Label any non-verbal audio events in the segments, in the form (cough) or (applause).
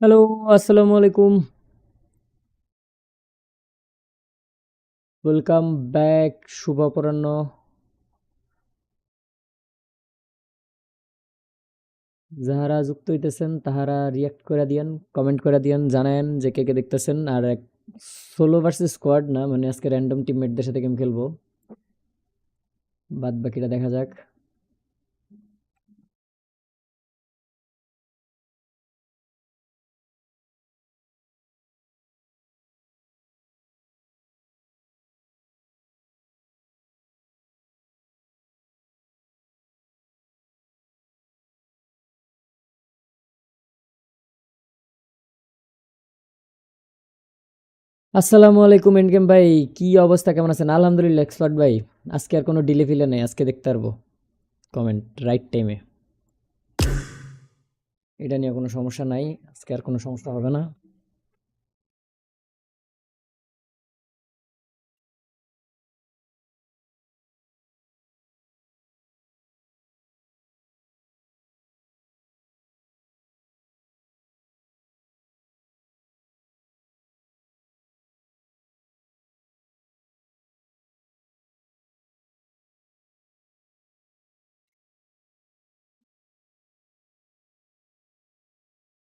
Hello আসসালামু আলাইকুম welcome back শুভ অপরাহ্ন যাহারা যুক্ত হইতেছেন তাহারা রিয়াক্ট করে দিয়েন কমেন্ট করে দিয়েন জানায়েন যে কে কে দেখতেছেন আর এক সোলো ভার্সেস স্কোয়াড না মানে আজকে র্যান্ডম টিমমেটদের সাথে গেম খেলব বাদ বাকিটা দেখা যাক আসসালামু আলাইকুম এনকেম ভাই, কি অবস্থা? কেমন আছেন? আলহামদুলিল্লাহ এক্সপার্ট ভাই। আজকে আর কোনো ডিলে ফিলে নেই, আজকে দেখতে পারব। কমেন্ট রাইট টাইমে এটা নিয়ে কোনো সমস্যা নাই, আজকে আর কোনো সমস্যা হবে না।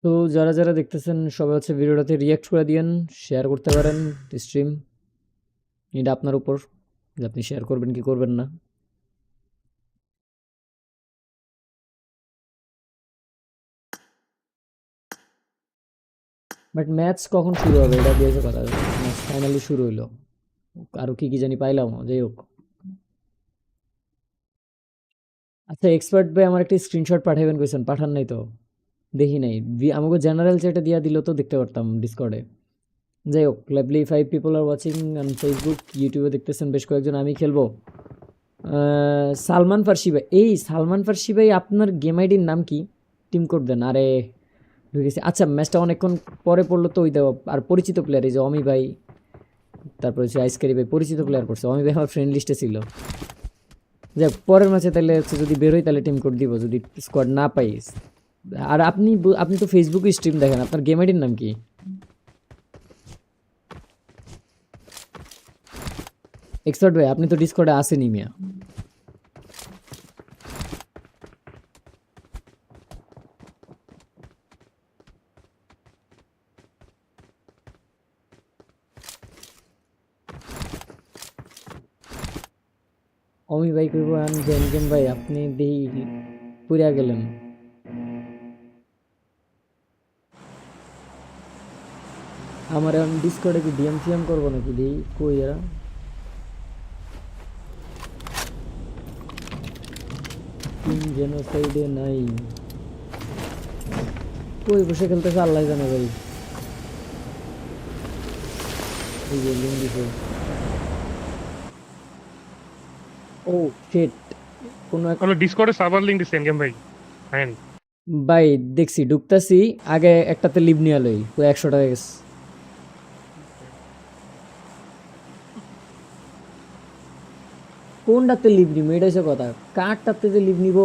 তো যারা যারা দেখতেছেন, সবাই হচ্ছে ভিডিওটাতে রিয়াক্ট করে দিয়েন শেয়ার করতে পারেন স্ট্রিম এটা আপনার উপর, যে আপনি শেয়ার করবেন কি করবেন না। বাট ম্যাচ কখন শুরু হবে? এটা দিয়েছে কথা ম্যাচ ফাইনালি শুরু হইল। আরও কি কি জানি পাইলাম, যাই হোক। আচ্ছা এক্সপার্ট ভাই আমার একটা স্ক্রিনশট পাঠাবেন কইছেন, পাঠান নাই তো। দেখি নাই। আমাকে জেনারেল চ্যাটে দিয়া দিল তো দেখতে পারতাম ডিসকর্ডে যাই হোক lovely five people are watching on Facebook ইউটিউবে দেখতেছেন বেশ কয়েকজন, আমি খেলব। সালমান ফার্সি ভাই, এই সালমান ফার্সি ভাই, আপনার গেম আইডির নাম কি? টিম কোড দেন। আরে, ঢুকেছি। আচ্ছা ম্যাচটা অনেকক্ষণ পরে পড়ল তো ওই দেওয়া, আর পরিচিত প্লেয়ার এই যে অমি ভাই, তারপর হচ্ছে আইসকারি ভাই, পরিচিত প্লেয়ার করছে। অমি ভাই আমার ফ্রেন্ড লিস্টে ছিল। যাক পরের ম্যাচে তাহলে হচ্ছে যদি বেরোই তাহলে টিম কোড দিব, যদি স্কোয়াড না পাই। আর আপনি বু- আপনি তো ফেসবুকে স্ট্রিম দেখেন, আপনার গেম আইডির নাম কি? এক্সপার্ট ভাই আপনি তো ডিসকর্ডে আসেনি মিয়া। অমি ভাই কইব আন গেম গেম ভাই, আপনি দেই পুরিয়া গেলেন। আমার এখন ডিসকর্ডে কি ডিএম ফিএম করব নাকি? দেই কই এরা? জেনোসাইডে নাই। কই বসে খেলতেছে আল্লাহ জানে ভাই। এই যে লিঙ্ক দিছে। ও শিট কোনো এক আমরা ডিসকর্ডে সার্ভার লিংক দিছি এনগেম ভাই। ভাই দেখছি ঢুকতাছি আগে একটাতে লিভ নিয়ে লই ওই একশো টাকা গেছে। কোনটাতে লিভ নিব? এটা হচ্ছে কথা। কারটাতে যে লিভ নিব?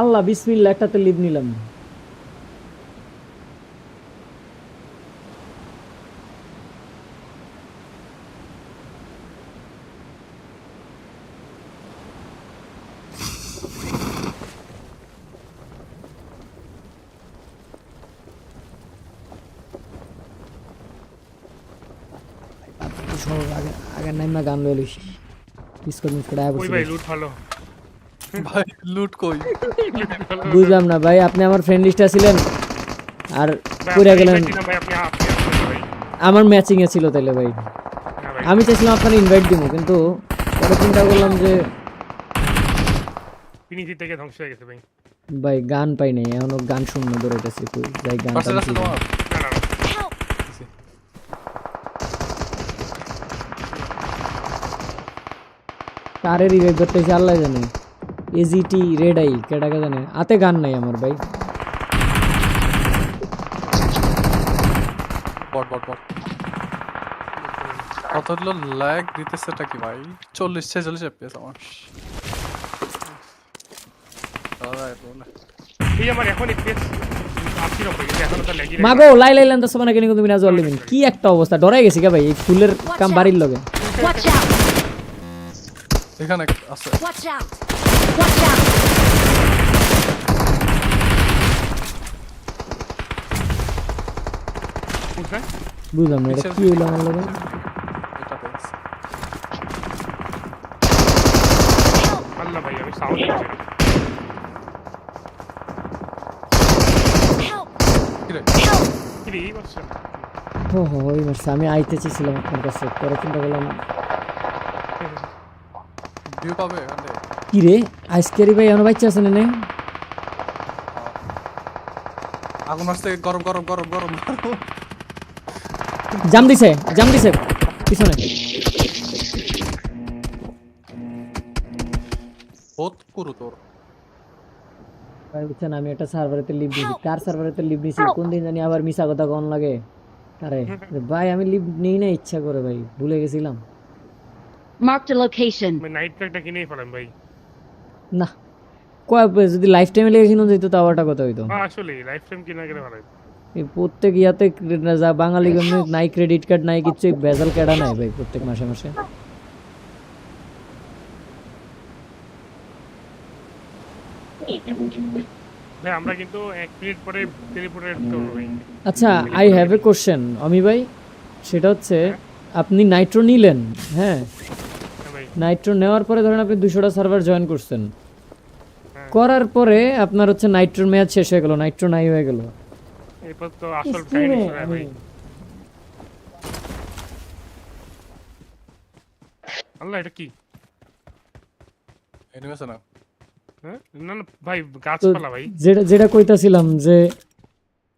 আল্লাহ বিসমিল্লা একটাতে লিভ নিলাম। সব আগে নাইমা গান লয়ে লইছি। ডিসকর্ড মিসকর্ড আয়া ওই ভাই লুট ভালো ভাই লুট কই? বুঝলাম না ভাই আপনি আমার ফ্রেন্ড লিস্টে ছিলেন আর আপনার গেলেন আমার ম্যাচিং এ ছিল তাইলে ভাই। আমি চাইছিলাম আপনার ইনভাইট দিব কিন্তু পরে চিন্তা করলাম যে ফিনিশি থেকে ধ্বংস হয়ে গেছে ভাই। ভাই গান পাই নাই এখনও গান শূন্য দৌড়াইতেছি কই? যাই গান পাশে আছে তোমার না না না কারে রিভাইভ করতেছে আল্লাহ জানে এজিটি রেড আই কেটাকে জানে হাতে গান নাই আমার ভাই বট বট বট কত হলো ল্যাগ দিতেছেটা কি ভাই চল্লিশ ছেচল্লিশ এফপিএস আমার তো মাগো লাই লাই লান্তা সমানা কেন তুমি না জল কি একটা অবস্থা ডরাই গেছি গা ভাই এই ফুলের কাম বাড়ির লগে Watch out! এখানে আছে Watch out! Watch out! কোথায় বুঝলাম না এটা কি হইল আমার লগে এটা পেয়েছি আল্লাহ ভাই আমি সাউন্ড দিচ্ছি Help! কিরে Help! কি রে এই বলছেন ও হো ওই মারছে আমি আইতে চেয়েছিলাম আপনার কাছে পরে চিন্তা করলাম ভিউ পাবে এখানে কি রে আইসকারি ভাই বাচ্চা আছে না? আগুন গরম গরম গরম গরম জাম দিছে জাম দিছে। পিছনে। বহুত পুরো তোর। ভাই বুঝছেন আমি একটা সার্ভারেতে লিভ দিয়েছি কার সার্ভারেতে লিভ দিয়েছি কোন দিন জানি আবার মিশা কথা কোন লাগে। আরে ভাই আমি লিভ নেই না ইচ্ছা করে ভাই। ভুলে গেছিলাম। Marked a location. আমি নাইট প্যাকটা কিনেই ফেলাম ভাই। না। কয় যদি লাইফ টাইমে লেগে কিনো যেত তাও একটা কথা হইতো? হ্যাঁ আসলে লাইফ টাইম কিনা গেলে ভালো এই প্রত্যেক ইয়াতে যা বাঙালি গমনে নাই ক্রেডিট কার্ড নাই কিছু ভেজাল কেডা নাই ভাই প্রত্যেক মাসে মাসে? আমরা কিন্তু এক মিনিট পরে টেলিপোর্টে ঢুকতে পারব ভাই। আচ্ছা I have a question Omi ভাই। সেটা হচ্ছে আপনি নাইট্রো নিলেন হ্যাঁ হ্যাঁ? নাইট্রো নেওয়ার পরে ধরেন আপনি দুশোটা সার্ভার জয়েন করছেন। করার পরে আপনার হচ্ছে নাইট্রোর মেয়াদ শেষ হয়ে গেল নাইট্রো নাই হয়ে গেল। এরপর তো আসল কাহিনী শুরু ভাই। আল্লাহ এটা কি? এনিমেশন হ্যাঁ? না না ভাই গাছপালা ভাই। যেটা যেটা কইতাছিলাম যে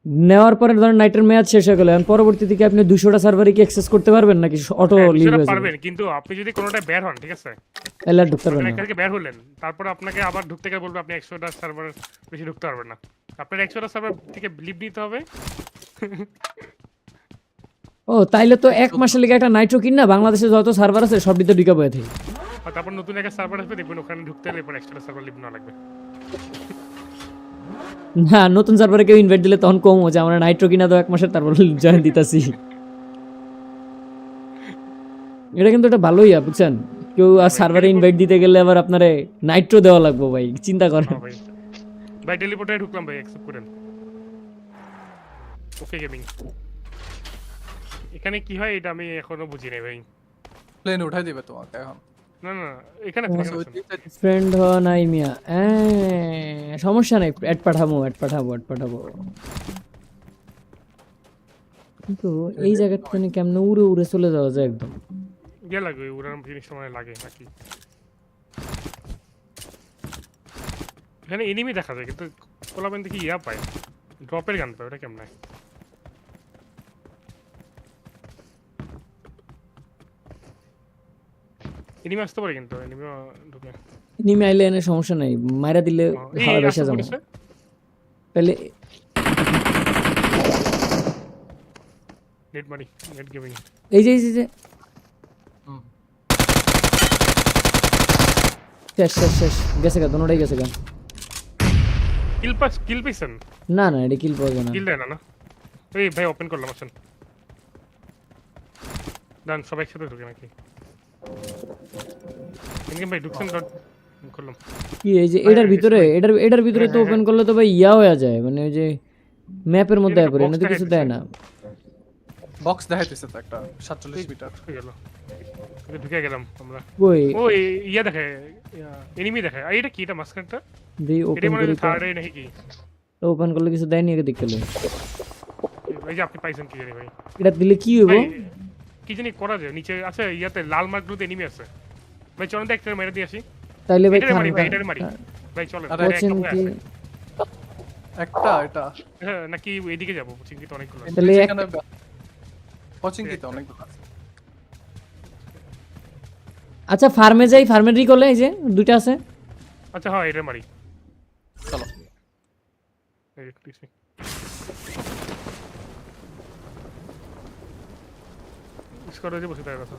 নেওয়ার পরে ধরেন নাইটের মেয়াদ শেষ হয়ে গেল এখন পরবর্তী দিকে আপনি দুশোটা সার্ভারে কি অ্যাক্সেস করতে পারবেন নাকি অটো হ্যাঁ, লিভ হয়ে যাবে? পারবেন কিন্তু আপনি যদি কোনোটা বের হন ঠিক আছে? তাহলে ঢুকতে পারবেন না। বের হলেন তারপর আপনাকে আবার ঢুকতে গেলে বলবে আপনি একশোটা সার্ভার বেশি ঢুকতে পারবেন না। আপনার একশোটা সার্ভার থেকে লিভ নিতে হবে। ও তাইলে তো এক মাসের লেগে একটা নাইট্রো কিন না বাংলাদেশে যত সার্ভার আছে সব দিতে ঢুকে বয়ে থাকি। তারপর নতুন একটা সার্ভার আসবে দেখবেন ওখানে ঢুকতে হলে এরপর একশোটা সার্ভার লিভ না লাগবে। না নতুন সার্ভারে কেউ ইনভাইট দিলে তখন কম হচ্ছে আমরা নাইট্রো কিনা তো এক মাসের তারপর জয়েন দিতাছি। এটা কিন্তু একটা ভালোই বুঝছেন? কেউ আর সার্ভারে ইনভাইট দিতে গেলে আবার আপনারে নাইট্রো দেওয়া লাগবে ভাই চিন্তা করেন। হ্যাঁ ভাই। ভাই টেলিপোর্টে ঢুকলাম ভাই অ্যাকসেপ্ট করেন। ওকে গেমিং এখানে কি হয় এটা আমি এখনও বুঝি নাই ভাই। প্লেন উঠাই দিবে তোমাকে এখন। না এখানে। ফ্রেন্ড হওয়া নাই মিয়া। হ্যাঁ, সমস্যা নাই অ্যাড পাঠাবো অ্যাড পাঠাবো অ্যাড পাঠাবো। কিন্তু এই জায়গাটা থেকে কেমনে উড়ে উড়ে চলে যাওয়া যায় একদম। ইয়ে লাগবে উড়ান জিনিস সময় লাগে নাকি? এখানে এনিমি দেখা যায় কিন্তু কোলাবেন দেখি ইয়া পায়। ড্রপের গান পায় ওটা কেমন? এনিমি আসতে পারে কিন্তু এনিমি ঢুকে। নিমে আইলে এনে সমস্যা নাই মাইরা দিলে হাওয়া বেসে আসতে তাহলে নেট মারি নেট গেমিং এই যে এই যে। শেষ শেষ শেষ। গেছে গা দোনোটাই গেছে গা। কিল পাস কিল পেয়েছেন না না এটা কিল যায় না। কিল দেয় না না? এই ভাই ওপেন করলাম আসেন। ডান সবাই একসাথে ঢুকে নাকি? ইনগেম ভাই ঢুকছেন ডট করলাম কি এই যে এটার ভিতরে এটার এটার ভিতরে তো ওপেন করলে তো ভাই ইয়া হয়ে যায় মানে ওই যে ম্যাপের মধ্যে পড়ে না তো কিছু দেয় না। বক্স দেখাইতেছে তো একটা সাতচল্লিশ মিটার গেল ঢুকে গেলাম আমরা। ওই ও এই- ইয়া দেখে এনিমি দেখে। আর এটা কি এটা মাঝখানটা দি ওপেন মনে করি হয় থার্ড নাকি কি? ওপেন করলে কিছু দেয়নি একে দেখতে এই যে আপনি পাইছেন কি জানি ভাই। এটা দিলে কি হইব? ভাই, কি জানি করা যায় নিচে আছে ইয়াতে লাল মার্কগুলোতে এনিমি আছে। ভাই চলেন তো একটা মেরে দিয়ে আসি। তাইলে ভাই মারি ভাই খান মারি। ভাই চলেন। আরে, একটা কোচিং কি একটা এটা। হ্যাঁ, নাকি এদিকে যাব? চিংকি তো অনেকগুলো। তাহলে কোচিং কি তো অনেক আচ্ছা। ফার্মে যাই ফার্মের রিকলে এই যে দুইটা আছে। আচ্ছা হ্যাঁ এটা মারি। চলো। দেখছি। বসে থাকার কথা।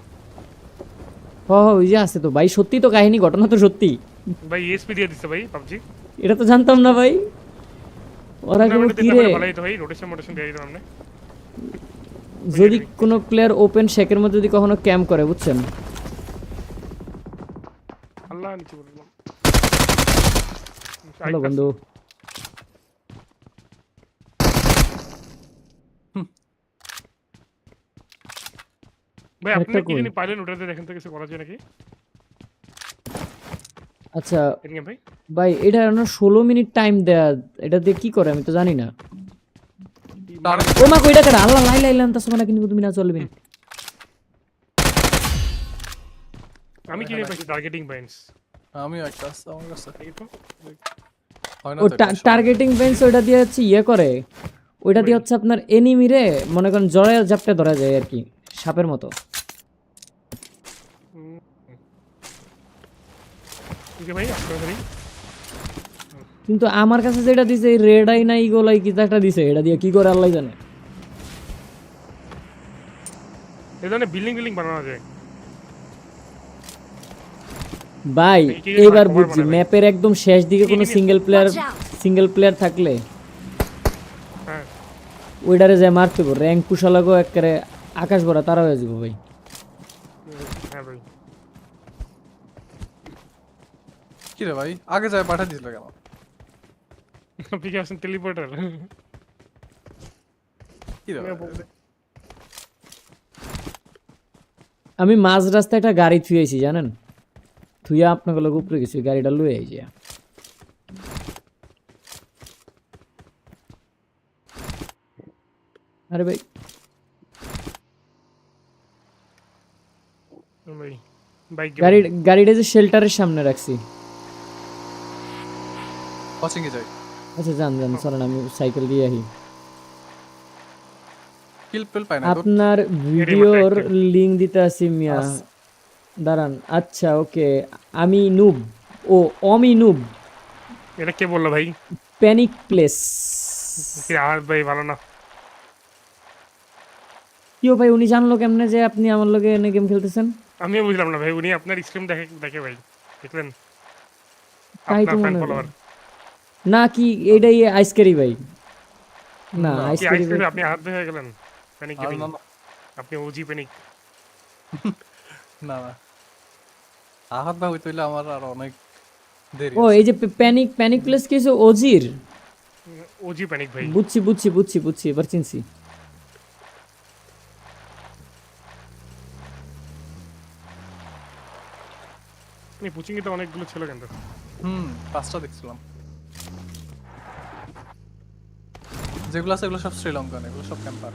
হ হ, ওই যে আছে তো। ভাই সত্যি তো কাহিনী ঘটনা তো সত্যি। ভাই এসপি দিয়ে দিচ্ছে ভাই পাবজি। এটা তো জানতাম না ভাই। ওরা কেবল কি রে রোটেশন মোটেশন দিয়ে যদি কোনো প্লেয়ার ওপেন শেকের মধ্যে যদি কখনো ক্যাম্প করে বুঝছেন? আল্লাহ নিচে বললাম হ্যালো বন্ধু। ভাই আপনি কি জানি পাইলেন ওটাতে দেখেন তো কিছু করা যায় নাকি আচ্ছা ভাই। ভাই এটা না ষোলো মিনিট টাইম দেয়া এটা দিয়ে কি করে আমি তো জানি না। ও মা কইটা কেন আল্লাহ লাই লাইলাম তার সময় কিন্তু তুমি না চলবে আমি কিনে পাইছি টার্গেটিং পয়েন্টস আমি একটা আছে আমার কাছে। দেখি তো। না ও তো এটা সব। টার্গেটিং বেঞ্চ ওইটা দিয়ে হচ্ছে ইয়ে করে। ওইটা দিয়ে হচ্ছে আপনার এনিমিরে মনে করেন জড়ায় জাপটে ধরা যায় আর কি সাপের মতো। ভাই কিন্তু আমার কাছে যেটা দিছে এই রেড আই না ইগোল আই কিছু একটা দিছে এটা দিয়ে কি করে আল্লাহ জানে? ধরনের বিল্ডিং বিল্ডিং বানানো যায়। ভাই কি cover বুঝছি ম্যাপের একদম শেষ দিকে কোনো সিঙ্গেল প্লেয়ার সিঙ্গেল প্লেয়ার থাকলে হ্যাঁ। ওইটারে যায় মারতে পারব র্যাঙ্ক পুষা লাগো একেবারে আকাশ ভরা তারা হয়ে যাব ভাই হ্যাঁ ভাই কি রে ভাই? আগে যায় পাঠা দিছিল কেন? আপনি কি আসছেন টেলিপোর্টার কি রে আমি মাঝ রাস্তায় একটা গাড়ি থুয়েছি জানেন? থুইয়া আপনাকে লোক উপরে গেছি গাড়িটা লয়ে আইছি। আরে ভাই। ভাই গাড়ি গাড়িটা যে শেল্টারের সামনে রাখছি। কোচিং যাই। আচ্ছা যান যান চলেন আমি সাইকেল দিয়ে আহি। কিল পিল পাই না তো আপনার ভিডিওর লিংক দিতে আসি মিয়া। দাঁড়ান আচ্ছা ওকে। আমি নুব ও অমি নুব এটা কে বলল ভাই? প্যানিক প্লেস আর ভাই ভালো না। কিও ভাই উনি জানলো কেমনে যে আপনি আমার লগে এনে গেম খেলতেছেন? আমিও বুঝলাম না ভাই উনি আপনার স্ক্রিন দেখে দেখে ভাই। দেখলেন? আপনার ফ্যান ফলোয়ার। না কি এইটাই আইসকারি ভাই। না আইসকারি ভাই। আপনি হাত হয়ে গেলেন। প্যানিক গেমিং আপনি ওজি প্যানিক না না। আহাত ভাই হইতে আমার আর অনেক দেরি ও এই যে প্যানিক প্যানিক প্লেস কিছু ওজির ওজি প্যানিক ভাই। বুঝছি বুঝছি বুঝছি বুঝছি এবার চিনছি। আপনি পুচিং তো অনেকগুলো ছিল কিন্তু। হুম পাঁচটা দেখছিলাম। যেগুলো আছে এগুলো সব শ্রীলঙ্কান এগুলো সব ক্যাম্পার।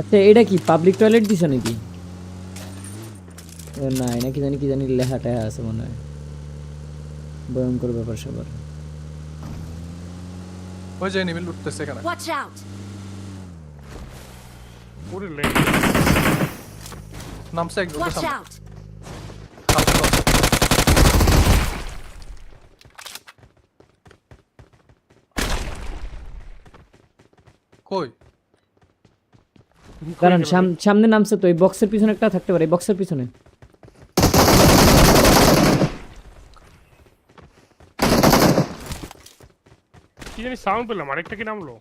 আচ্ছা এটা কি পাবলিক টয়লেট দিছ নাকি? না এটা কি জানি কি জানি লেখা টেহা আছে মনে হয়। ভয়ঙ্কর ব্যাপার সবার। ওই যে নিবিল উঠতেছে এখানে। Watch out! পুরো নামছে এক ওদের Watch সামনে। কই? কারণ সামনে নামছে তো এই বক্সের পিছনে একটা থাকতে পারে এই বক্সের পিছনে। কি জানি সাউন্ড পেলাম আরেকটা কি নামলো?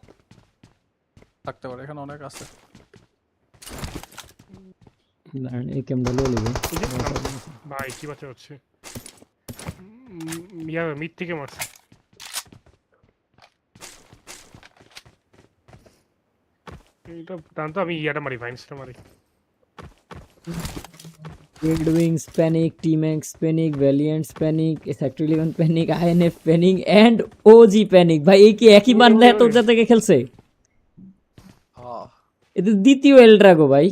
থাকতে পারে এখানে অনেক আছে। এই ক্যামটা যে নামলো। ভাই কি বাচ্চা হচ্ছে? উম, ইয়া মিড থেকে মারছে এটা জানতো আমি ইয়াটা মারি ভাইন্সটা মারি red wings panic team X panic valiants panic sector eleven panic INF panic and OG panic ভাই এই কি একই বান্দা এত উচ্চা থেকে খেলছে? হ্যাঁ এটা দ্বিতীয় এলড্রাগো ভাই।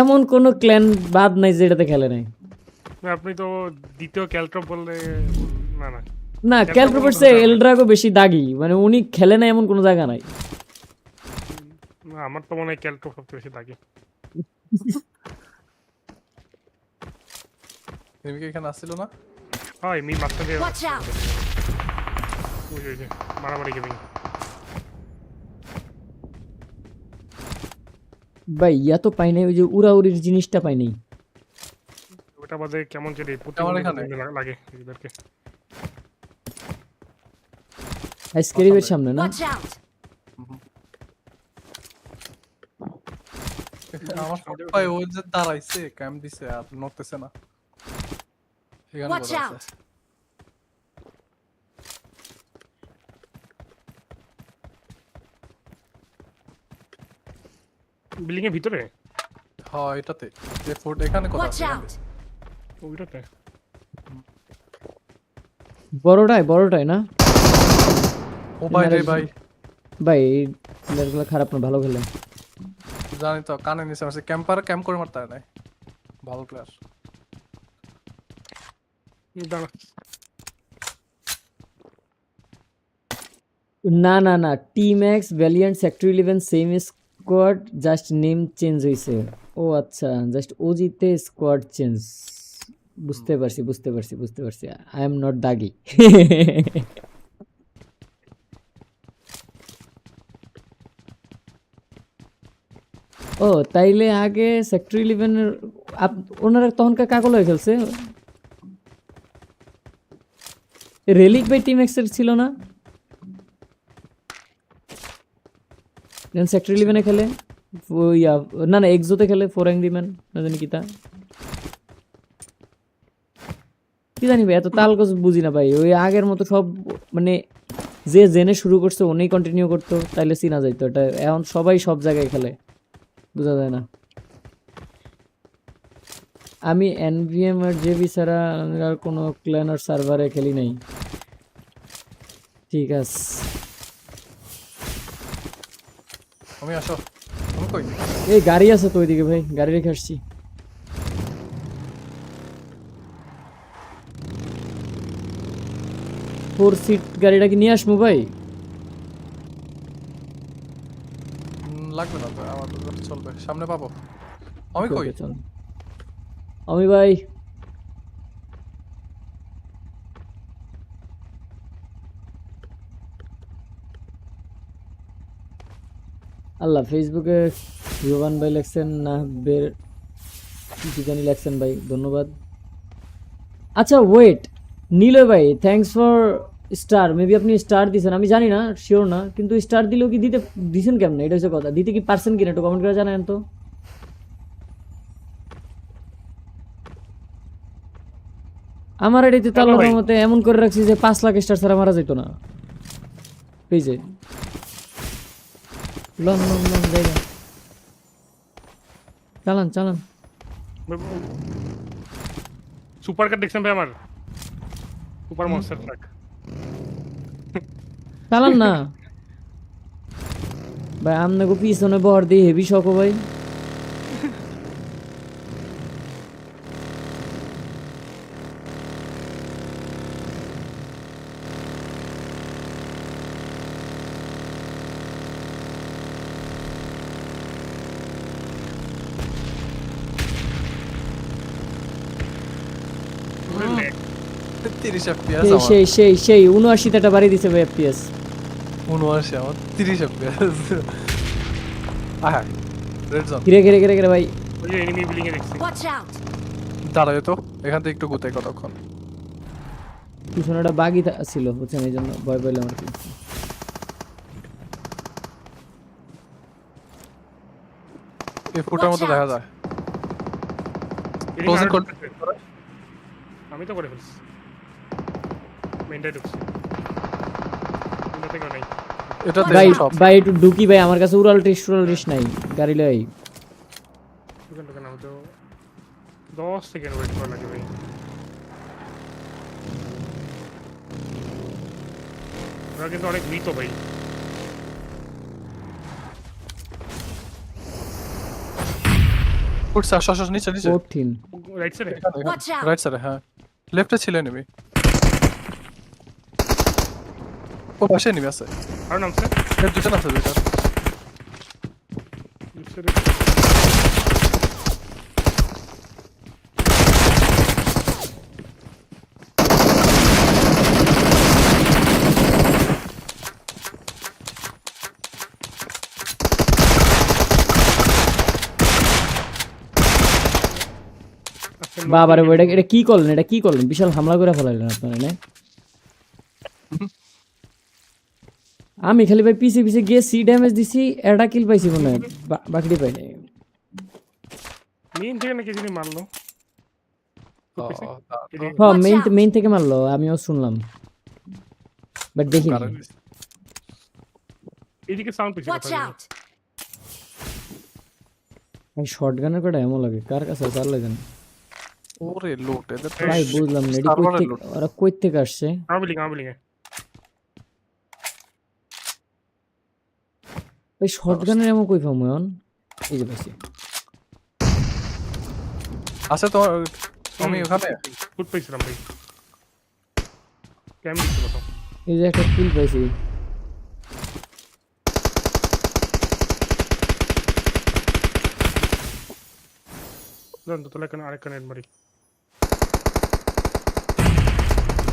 এমন কোন ক্ল্যান বাদ নাই যেটাতে খেলে নাই। আপনি তো দ্বিতীয় ক্যালট্রপ বললে না না। না ক্যালপ্রোপার্সে এলড্রাগো বেশি দাগি মানে উনি খেলে না এমন কোনো জায়গা নাই। না, আমার তো মনে হয় ক্যালকো সবচেয়ে বেশি দাগি। তুমি কি এখানে আসছিল না? হয় মি মাত্র দিয়ে ওই ওই যে মারামারি গেমিং। ভাই ইয়া তো পাই নাই ওই যে উড়াউড়ির জিনিসটা পাই নাই। ওটা বাদে কেমন চলে আমার লাগে এদেরকে। আইসক্রিমের সামনে না? Watch out! (laughs) আমার সবাই যে দাঁড়াইছে ক্যাম্প দিছে আর নড়তেছে না। Watch out! বিল্ডিং এর ভিতরে? হ্যাঁ এটাতে। যে এখানে Watch out! ওইটাতে? বড়টাই বড়টাই না? ও ভাই রে ভাই ভাই প্লেয়ারগুলো খারাপ না ভালো খেলে। জানি তো কানে নিচে মারছে ক্যাম্পার ক্যাম্প করে মারতে হয় নাই? ভালো প্লেয়ার দাঁড়া। না না না team X valiant sector eleven same squad just name change হয়েছে ও আচ্ছা জাস্ট ওজিতে স্কোয়াড চেঞ্জ বুঝতে পারছি বুঝতে পারছি বুঝতে পারছি। আই এম নট দাগি ও, তাইলে আগে সেক্টর ইলেভেনের ওনারা তখনকার কাকল হয়ে খেলছে? রেলিক বাই টিম এক্সের ছিল না? সেক্টর ইলেভেনে খেলে। না না এক্সোতে খেলে ফোর অ্যাংরি ম্যান না জানি কি তা। কি জানি ভাই, এত তাল তালগোজ বুঝি না ভাই। ওই আগের মতো সব মানে যে জেনে শুরু করছে, উনিই কন্টিনিউ করতো, তাইলে চিনা যাইতো। এটা এখন সবাই সব জায়গায় খেলে। বোঝা যায় না। আমি এনভিএম আর জেবি ছাড়া আর কোনো ক্ল্যান আর সার্ভারে খেলি নাই। ঠিক আছে। আমি আসো। আমি কই? এই গাড়ি আছে তো ওইদিকে ভাই গাড়ি রেখে আসছি। ফোর সিট গাড়িটা কি নিয়ে আসব ভাই উম, লাগবে না তো, আমার তো চলবে সামনে পাবো। আমি কই? আমি ভাই। আল্লাহ ফেসবুকে রোবান ভাই লেখছেন না বের কি জানি লেখছেন ভাই ধন্যবাদ। আচ্ছা ওয়েট নীলয় ভাই থ্যাঙ্কস ফর স্টার মেবি আপনি স্টার দিছেন আমি জানি না শিওর না কিন্তু স্টার দিলেও কি দিতে দিছেন কেমন? এটা হচ্ছে কথা। দিতে কি পারছেন কিনা একটু কমেন্ট করে জানান তো। আমার এটাতে তো আল্লাহর ভাই? মতে এমন করে রাখছি যে পাঁচ লাখ স্টার ছাড়া মারা যেত না। পেয়েছে লং লং লং জায়গা। চালান চালান। সুপার কার দেখছেন ভাই আমার? Super monster truck. চালান না। (laughs) ভাই আপনাকে পিছনে বহর দিয়ে হেভি শখ ভাই। তিরিশ এফপিএস সেই সেই সেই সেই উনআশিটা বাড়ি দিছে ভাই এফপিএস উনআশি আমার তিরিশ এফপিএস আহা রেড জোন কিরে কিরে কিরে কিরে ভাই। ওই এনিমি বিল্ডিং এ দেখছি। Watch out! দাঁড়ায় তো এখান থেকে একটু গুতাই কতক্ষণ। পিছনে একটা বাগি ছিল বুঝছেন এই জন্য ভয় পাইলাম আর কি। এই ফুটার মতো দেখা যায়। আরও করতে- আমি তো করে ফেলছি। মেনটাই ঢুকছি। এটা থেকে নাই এটাতে ভাই ভাই একটু ঢুকি ভাই আমার কাছে উড়াল টিস টুরাল টিস নাই গাড়ি লাই। ঢুকেন ঢুকেন আমি তো দশ সেকেন্ড ওয়েট করা লাগে ভাই। ওরা কিন্তু অনেক মৃত ভাই। উঠছে আসো আসো নিচে নিচে। কঠিন। রাইট সাইডে রাইট সাইডে হ্যাঁ। লেফটে ছিল নিবি। ও পাশে নিবি আছে। আর নামছে? এর দুজন আছে আচ্ছা, বাবারে এটা এটা কি করলেন? এটা কি করলেন? বিশাল হামলা করে ফেলাইলেন আপনারা না? আমি খালি ভাই পিছে পিছে গিয়ে সি ড্যামেজ দিছি এটা কিল পাইছি মনে হয়। বাকিটি পাই নাই। মেইন থেকে নাকি যিনি মারলো? এদিকে। হ্যাঁ মেইন মেইন থেকে মারলো আমিও শুনলাম। বাট দেখিনি। কারণ এইদিকে সাউন্ড out! ভাই শর্ট গানের কটা এমন লাগে? কার কাছে আর লাগে না। ওরে লোট এদের ভাই বুঝলাম না এটি কই থেকে ওরা কই থেকে আসছে আমার বিলিং আমার বিলিং ভাই শর্ট গানের এমন কই পাবো এখন? এই যে পাইছি আচ্ছা তোমার আমি ওখানে? ফুট পেয়েছিলাম ভাই। কেমন দিচ্ছি কোথাও এই যে একটা কিল পাইছি। জান তো তোলা কেন আরেকটা নেট মারি।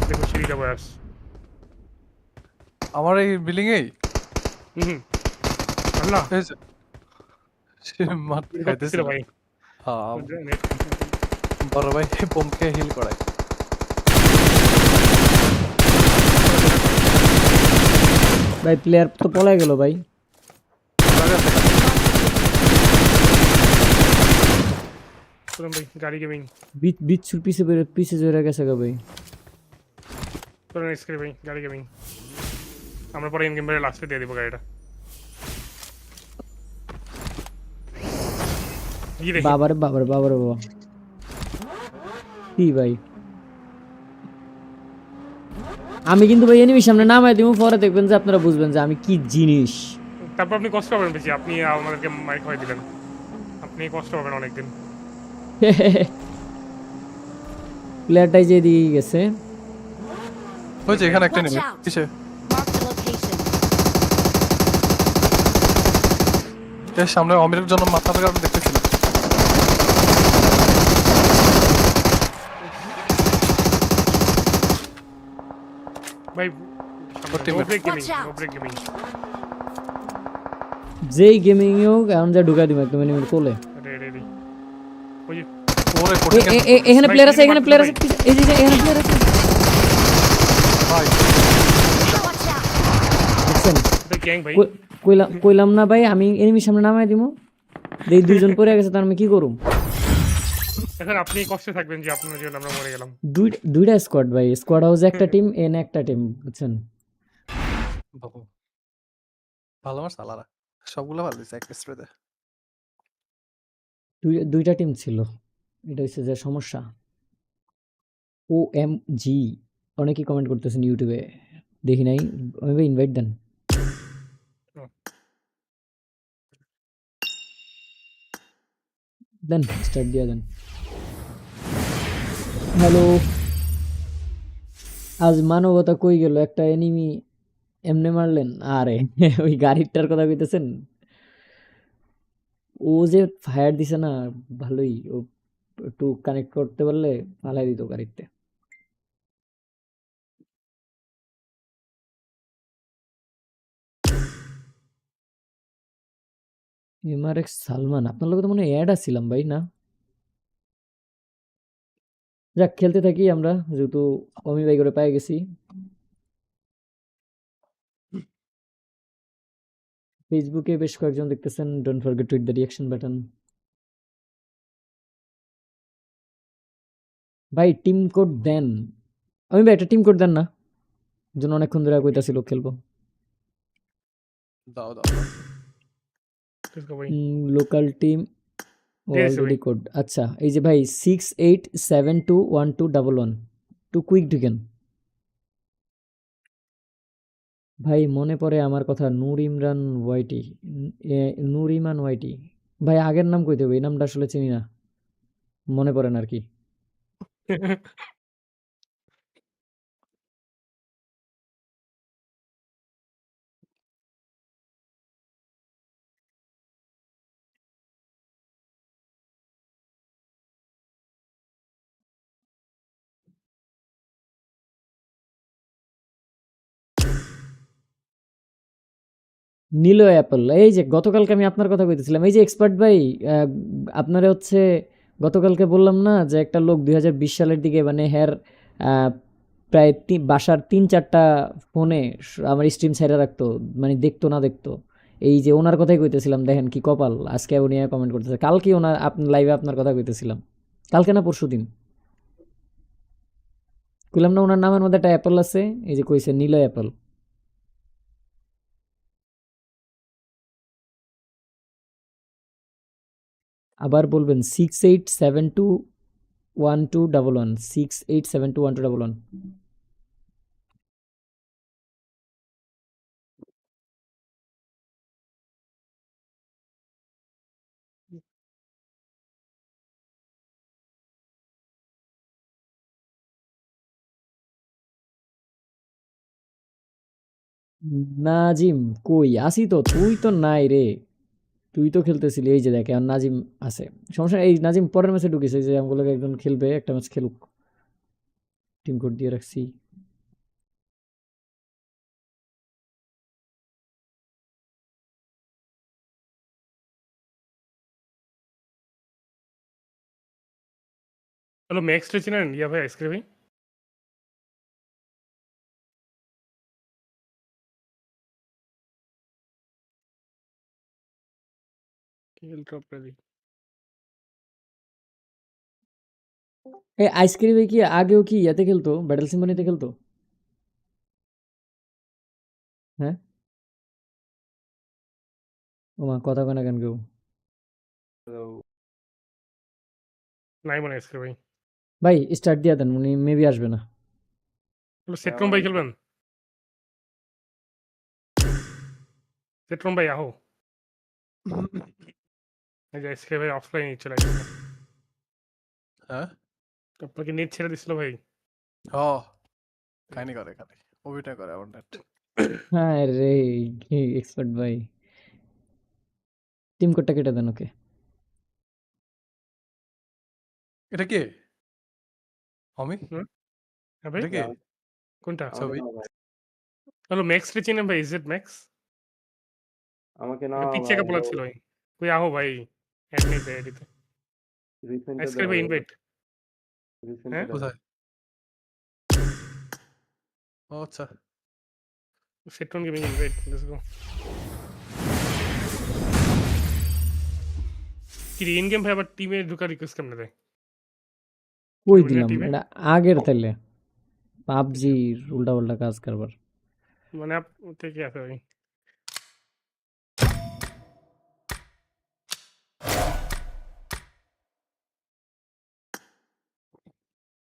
দেখো সিঁড়িটা বয়াস আমার এই বিল্ডিং এই? হুম। হুম আল্লাহ এই যে সে মার খাইতেছিল ছিল ভাই হ্যাঁ নেট বড় ভাই বোমকে হিল করাই ভাই প্লেয়ার তো পলাই গেল ভাই চলুন ভাই গাড়ি গেমিং বিচ বিচ্ছুর পিছে বেরো পিছে জোরে গেছে গা ভাই চলুন এক্সক্রে ভাই গাড়ি গেমিং আমরা পরে ইন গেম বেড়ে লাস্টে দিয়ে দেবো গাড়িটা বাবারে বাবারে বাবারে বাবা কি ভাই আমি কিন্তু ভাই এনিমির সামনে নামাই দিব পরে দেখবেন যে আপনারা বুঝবেন যে আমি কি জিনিস। তারপর আপনি কষ্ট পাবেন বেশি আপনি আমাদেরকে মাইক খাওয়াই দিলেন আপনি কষ্ট পাবেন অনেকদিন। (laughs) প্লেয়ারটাই যে দিয়ে গেছে। ওই যে এখানে একটা নেমে। কিসে? সামনে অমিরের জন্য মাথা টাকা আমি দেখতেছিলাম ভাই ওর teammate. Break gaming Watch out! No break gaming যেই গেমিং হোক এখন যা ঢুকাই দিব একদম এনিমির কোলে। এখানে প্লেয়ার আছে এখানে প্লেয়ার। আছে। এই যে এখানে প্লেয়ার আছে। কইলাম না ভাই আমি এনিমির সামনে নামাই দিব। এই দুইজন পড়ে গেছে তার আমি কি করুম? এখন আপনি কষ্টে থাকবেন যে আপনার জন্য আমরা মরে গেলাম। দুই দুইটা স্কোয়াড ভাই। স্কোয়াড হাউসে একটা টিম এন একটা টিম বুঝছেন? বাবু ভালো আমার সালারা সবগুলো ভালো দিছে এক স্প্রেতে দুই দুইটা টিম ছিল। এটা হচ্ছে যে সমস্যা। ও এম জি অনেকেই কমেন্ট করতেছেন ইউটিউবে দেখি নাই? আমি ভাই ইনভাইট দেন দেন স্টার্ট দিয়ে দেন। হ্যালো। আজ মানবতা কই গেল? একটা এনিমি এমনে মারলেন? আরে, (laughs) ওই গাড়িটার কথা কইতেছেন? ও যে ফায়ার দিছে না, ভালোই। ও একটু কানেক্ট করতে পারলে পালাই দিত গাড়িতে। এমআরএক্স সালমান, আপনার লোক তো মনে হয় অ্যাড আসছিলাম ভাই, না? যাক খেলতে থাকি আমরা যেহেতু অমি ভাই করে পাই গেছি। ফেসবুকে বেশ কয়েকজন দেখতেছেন don't forget to hit the reaction button ভাই টিম কোড দেন। আমি ভাই একটা টিম কোড দেন না জন্য অনেকক্ষণ ধরে কইতাছিল খেলব। দাও দাও। লোকাল টিম অলরেডি কোড আচ্ছা এই যে ভাই six eight seven two one two double one two quick ঢুকেন ভাই মনে পড়ে আমার কথা নূর ইমরান ওয়াইটি। নূর ইমান ওয়াইটি। ভাই আগের নাম কইতে হবে এই নামটা আসলে চিনি না। মনে পড়ে না আর কি। (laughs) নীল অ্যাপল। এই যে, গতকালকে আমি আপনার কথা কইতেছিলাম। এই যে, এক্সপার্ট ভাই আপনারে হচ্ছে গতকালকে বললাম না যে, একটা লোক দু হাজার বিশ সালের দিকে মানে হ্যার প্রায় তি- বাসার তিন চারটা ফোনে আমার স্ট্রিম ছেড়ে রাখতো মানে দেখতো না দেখতো। এই যে, ওনার কথাই কইতেছিলাম, দেখেন কি কপাল, আজকে উনি কমেন্ট করতেছে। কালকে ওনার আপনার লাইভে আপনার কথা কইতেছিলাম। কালকে না পরশু দিন? কইলাম না, ওনার নামের মধ্যে একটা অ্যাপল আছে, এই যে কইছে নীল অ্যাপল। আবার বলবেন six eight seven two one two double one six eight seven two one two double one Nazim, কই? আসি তো, তুই তো নাই রে। তুই তো খেলতেছিলি, এই যে দেখে আর নাজিম আছে। সমস্যা এই নাজিম পরের ম্যাচে এই যে আমগুলোকে একজন খেলবে, একটা ম্যাচ খেলুক। টিম কোড দিয়ে রাখছি। হ্যালো ম্যাক্স চিনেন? ইয়া ভাই আইসক্রিম কিল ড্রপ এই আইসক্রিমে কি আগেও কি ইয়াতে খেলতো? ব্যাটেল সিম্বনিতে খেলতো? হ্যাঁ? ওমা কথা কয় না কেন কেউ? নাই মনে আইসক্রিম ভাই ভাই স্টার্ট দিয়া দেন উনি মেবি আসবে না। হ্যালো সেটরুম ভাই খেলবেন? সেটরুম ভাই আহো। যে (coughs) আইসক্রিম ভাই অফলাইন চলে গেছে হ্যাঁ আপনাকে নেট ছেড়ে দিছিল ভাই ও কাহিনী করে খালি ওইটা করে আমার নেট হ্যাঁ রে এক্সপার্ট ভাই। টিম কোডটা কেটে দেন ওকে এটা কে? আমি ভাই এটা কে? কোনটা? ছবি হ্যালো ম্যাক্স রে চিনেন ভাই? ইজ ইট ম্যাক্স আমাকে না পিচ্ছে কাপড় ছিল। ভাই কই আহো ভাই। অ্যাড নেই ভাই এডিতে আইসক্রিম ভাই ইনভাইট হ্যাঁ? কোথায় ও আচ্ছা সেটরুম গেমিং ইনভাইট লেটস গো কি ইন গেম ভাই আবার টিমে ঢোকার রিকোয়েস্ট কেমনে দেয় কই Junior দিলাম team এ? এটা আগের তাইলে পাবজির উল্টা পাল্টা কাজ কারবার মানে আপ থেকে আছে ভাই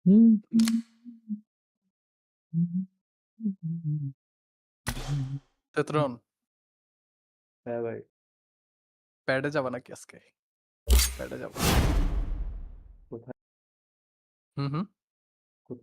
হুম চেতরন হ্যাঁ ভাই প্যাডে যাবা নাকি আজকে প্যাডে যাব কোথায়? হুম হুম